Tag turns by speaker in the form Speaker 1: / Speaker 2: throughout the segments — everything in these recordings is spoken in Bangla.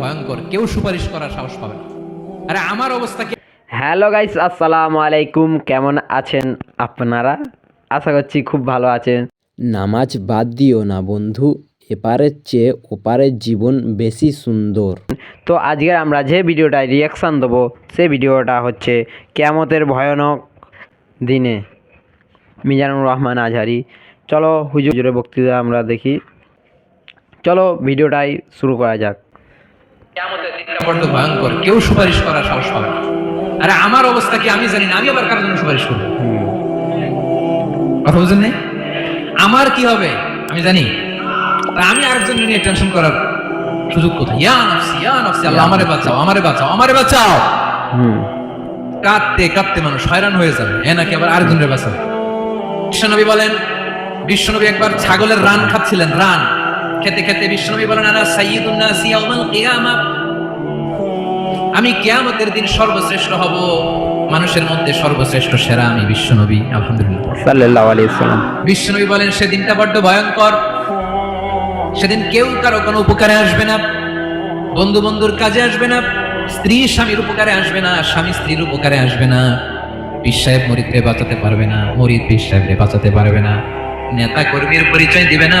Speaker 1: ভয়ঙ্কর কেউ সুপারিশ করার সাহস পাবে না। আরে আমার অবস্থা কি?
Speaker 2: হ্যালো গাইস আসসালামু আলাইকুম। কেমন আছেন আপনারা? আশা করছি খুব ভালো আছেন।
Speaker 3: নামাজ বাদ দিও না বন্ধু এপারের চেয়ে ওপারের জীবন বেশি সুন্দর।
Speaker 2: তো আজকে আমরা যে ভিডিওটায় রিয়াকশান দেবো সেই ভিডিওটা হচ্ছে কেয়ামতের ভয়ানক দিনে মিজানুর রহমান আজহারি। চলো হুজুরের বক্তৃতা আমরা দেখি। চলো ভিডিওটাই শুরু করা যাক।
Speaker 1: কেয়ামতের দিনটা বড্ড ভয়ঙ্কর। কেউ সুপারিশ করার সাহস পাবে আরে আমার অবস্থা কি আমি জানি না আমি আবার কারোর জন্য সুপারিশ করব? কথা বুঝেন নাই? আমার কি হবে? আমি জানি। আমি আরেকজনের নিয়ে টেনশন করার সুযোগ কোথায়? ইয়া নফসি ইয়া নফসি আল্লাহ আমারে বাঁচাও আমারে বাঁচাও আমারে বাঁচাও! কাঁদতে কাঁদতে মানুষ হয়রান হয়ে যাবে। এ নাকি আবার আরেকজনের বাঁচাবে? বিশ্বনবী বলেন বিশ্বনবী একবার ছাগলের রান খাচ্ছিলেন রান। খেতে খেতে বিশ্বনবী বলেন আনা সাইয়্যিদুন নাসি ইয়াউমাল কিয়ামা? আমি কিয়ামতের দিন সর্বশ্রেষ্ঠ হব মানুষের মধ্যে সর্বশ্রেষ্ঠ সেরা আমি বিশ্বনবী আলহামদুলিল্লাহ।
Speaker 2: সাল্লাহ আলাইসাল্লাম
Speaker 1: বিশ্বনবী বলেন সেদিনটা বড্ড ভয়ঙ্কর। সেদিন কেউ কারও কোনো উপকারে আসবে না বন্ধু বন্ধুর কাজে আসবে না স্ত্রী স্বামীর উপকারে আসবে না স্বামী স্ত্রীর উপকারে আসবে না। পীর সাহেব মরিদরে বাঁচাতে পারবে না মরিদ পীর বাঁচাতে পারবে না। নেতা কর্মীর পরিচয় দিবে না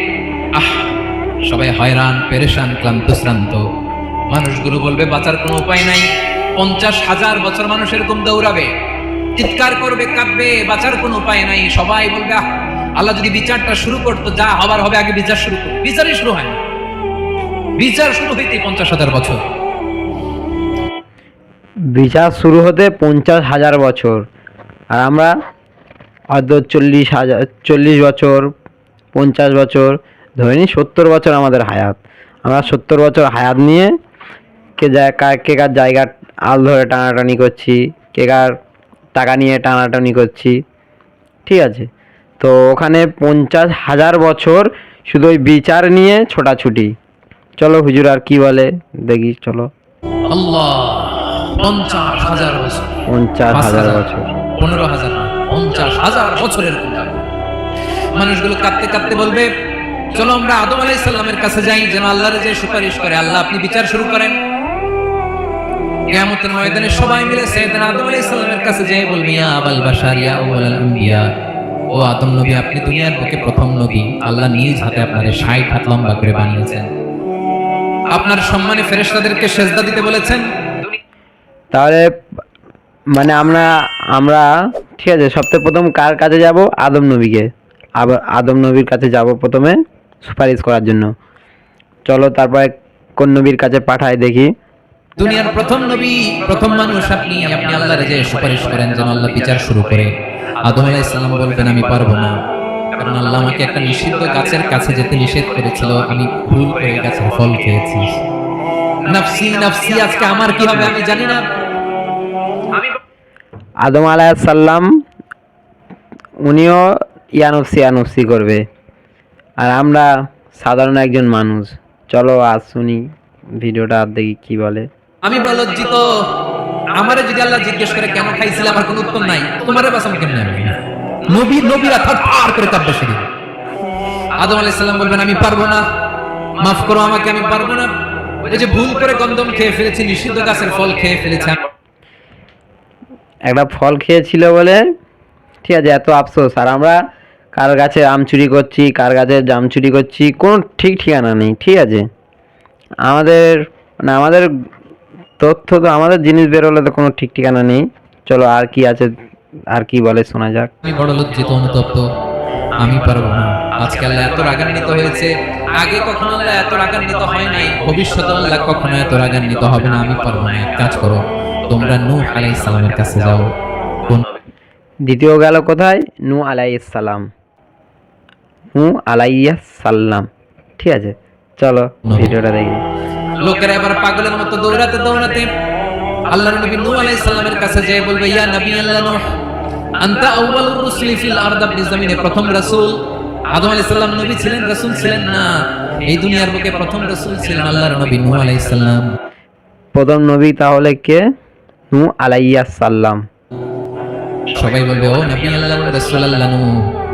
Speaker 1: আহ, সবাই হয়রান, পেরেশান, ক্লান্ত, শ্রান্ত। মানুষগুলো বলবে, বাঁচার কোনো উপায় নাই। পঞ্চাশ হাজার বছর মানুষ এরকম দৌড়াবে, চিৎকার করবে, কাঁদবে, বাঁচার কোনো উপায় নাই। সবাই বলবে, আহ, আল্লাহ যদি বিচারটা শুরু করতো, যা হবার হবে, আগে বিচার শুরু করো বিচারই শুরু হয় না। বিচার শুরু হইতে পঞ্চাশ হাজার বছর।
Speaker 2: বিচার শুরু হতে পঞ্চাশ হাজার বছর। আর আমরা হয়তো চল্লিশ হাজার, চল্লিশ বছর, পঞ্চাশ বছর ধরে নিই সত্তর বছর আমাদের হায়াত। আমরা সত্তর বছর হায়াত নিয়ে কে যায় কে কার জায়গা আল ধরে টানাটানি করছি কে কার টাকা নিয়ে টানাটানি করছি ঠিক আছে? তো ওখানে পঞ্চাশ হাজার বছর শুধু ওই বিচার নিয়ে ছোটাছুটি। চলো হুজুর আর কি বলে? দেখি চলো।
Speaker 1: আল্লাহ পঞ্চাশ হাজার বছর।
Speaker 2: পঞ্চাশ হাজার বছর।
Speaker 1: পনেরো হাজার পঞ্চাশ হাজার বছরের মানুষগুলো কাঁদতে কাঁদতে বলবে চলো আমরা আদম আলাইসাল্লামের কাছে যাই, যেন আল্লাহর যে সুপারিশ করে। আল্লাহ, আপনি বিচার শুরু করেন। ময়দানে সবাই মিলে আদম আলাইহিসসালামের কাছে যেয়ে বলবি, ইয়া আবাল ও আদম নবী, আপনি দুনিয়ার বুকে প্রথম নবী। আল্লাহ নিজ হাতে 60 হাত লম্বা করে বানিয়েছেন। আপনার সম্মানে ফেরেশতাদেরকে সেজদা দিতে বলেছেন।
Speaker 2: তাহলে মানে আমরা আমরা, ঠিক আছে সবথেকে প্রথম কার কাছে যাব? আদম নবীকে। আবার আদম নবীর কাছে যাব প্রথমে। সুপারিশ করার জন্য। চলো তারপরে কোন নবীর কাছে পাঠাই দেখি।
Speaker 1: দুনিয়ার প্রথম নবী প্রথম মানুষ আপনি আপনি আল্লাহর যে সুপারিশ করেন যেন আল্লাহ বিচার শুরু করে। আদম আলাইহিস সালাম বলবেন আমি পারব না। কারণ আল্লাহ আমাকে একটা নিষিদ্ধ গাছের কাছে যেতে নিষেধ করেছিল। আমি ভুল করে গাছের ফল খেয়েছি। নাফসি নাফসি আজকে আমার কি হবে আমি জানি না।
Speaker 2: আদম আলাইসাল্লাম উনিও ইয়ানফসি ইয়ানফসি করবে। আর আমরা সাধারণ একজন মানুষ। চলো আজ শুনি ভিডিওটা আর দেখি কি বলে।
Speaker 1: আমি বড় লজ্জিত আমারে যদি আল্লাহ জিজ্ঞেস করে কেন খাইছিল? আমার কোনো উত্তর নাই। তোমারে বাসাম কেমনে আমি? নবী নবীরা থার করে কাঁদবে সেদিন আদম আলাইহিস সালাম বলবেন আমি পারব না। মাফ করো আমাকে আমি পারব না। ওই যে ভুল করে গন্ধম খেয়ে ফেলেছি নিষিদ্ধ গাছের ফল খেয়ে ফেলেছি
Speaker 2: একটা ফল খেয়েছিল বলে? ঠিক আছে এত আফসোস। আর আমরা কার গাছে আম চুরি করছি কার গাছে জাম চুরি করছি কোনো ঠিক ঠিকানা নেই ঠিক আছে? আমাদের মানে আমাদের তথ্য তো আমাদের জিনিস বেরোলে তো কোনো ঠিক ঠিকানা নেই। চলো আর কি আছে আর কি বলে শোনা যাক।
Speaker 1: আমি বড় লজ্জিত অনুতপ্ত আমি পারব না। আজকে আল্লাহ এত রাগান্বিত হয়েছে আগে কখনো আল্লাহ এত রাগান্বিত হয় নাই ভবিষ্যতে আল্লাহ কখনো এত রাগান্বিত হবে না আমি পারব না। এক কাজ করো তোমরা নূহ আলাইহিস সালামের কাছে যাও।
Speaker 2: দ্বিতীয় গেল কোথায়? নু আলাইসাল্লাম নু আলাইসাল্লাম ঠিক আছে চলো ভিডিওটা দেখি।
Speaker 1: লোকেরা এবার পাগলের মতো দৌড়াতে দৌড়াতে আল্লাহর নবী নূহ আলাইহিস সালামের কাছে যেয়ে বলবে ইয়া নবী আল্লাহ নূহ আনতা আউয়ালুর রুসুলি ফিল আরদ জামিনে প্রথম রাসূল। আদম আলাইহিস সালাম নবী ছিলেন রাসূল ছিলেন না। এই দুনিয়ার বুকে প্রথম রাসূল ছিলেন আল্লাহর নবী নূহ আলাইহিস সালাম।
Speaker 2: প্রথম নবী তাহলে কে? নু আলাইয়া সাল্লাম।
Speaker 1: সবাই বলবে ও নবী আল্লাহ রাসূল আল্লাহ নূহ।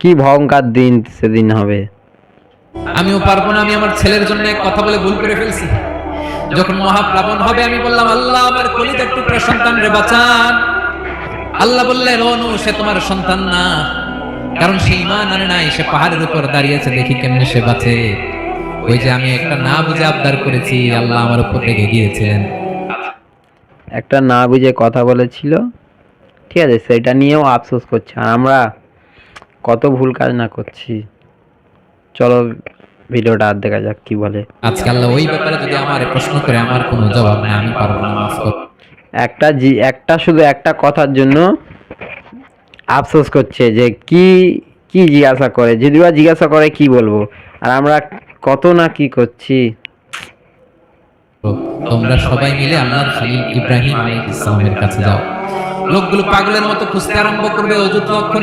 Speaker 2: কি ভয়ঙ্কর দিন সেদিন হবে।
Speaker 1: আমিও পারব না আমি আমার ছেলের জন্য এক কথা বলে ভুল করে ফেলছি। যখন মহাপ্লাবন হবে আমি বললাম আল্লাহ আমার কলিজার টুকরা সন্তান রে বাঁচান। আল্লাহ বললেন ও নূহ, সে তোমার সন্তান না। কারণ সে ইমান আনে নাই সে পাহাড়ের উপর দাঁড়িয়েছে দেখি কেমনে সে বাঁচে। ওই যে আমি একটা না বুঝে আবদার করেছি আল্লাহ আমার উপর রেগে গিয়েছেন।
Speaker 2: একটা না বুঝে কথা বলেছিল। ঠিক আছে সেটা নিয়েও আফসোস করছে। আর আমরা কত ভুল কাজ না করছি। চলো ভিডিওটা আর দেখা যাক কি বলে।
Speaker 1: আজকে আল্লাহ ওই ব্যাপারে যদি আমার প্রশ্ন করে আমার কোনো জবাব নেই আমি পারব না মাফ
Speaker 2: একটা জি একটা শুধু একটা কথার জন্য আফসোস করছে যে কি কি জিজ্ঞাসা করে যদি বা জিজ্ঞাসা করে কি বলব। আর আমরা কত না কি করছি।
Speaker 1: তোমরা সবাই মিলে আল্লাহর খালিল ইব্রাহিম আলাইহিস সালামের কাছে যাও। লোকগুলো পাগলের মতো খুঁজতে আরম্ভ করবে অযুত অক্ষর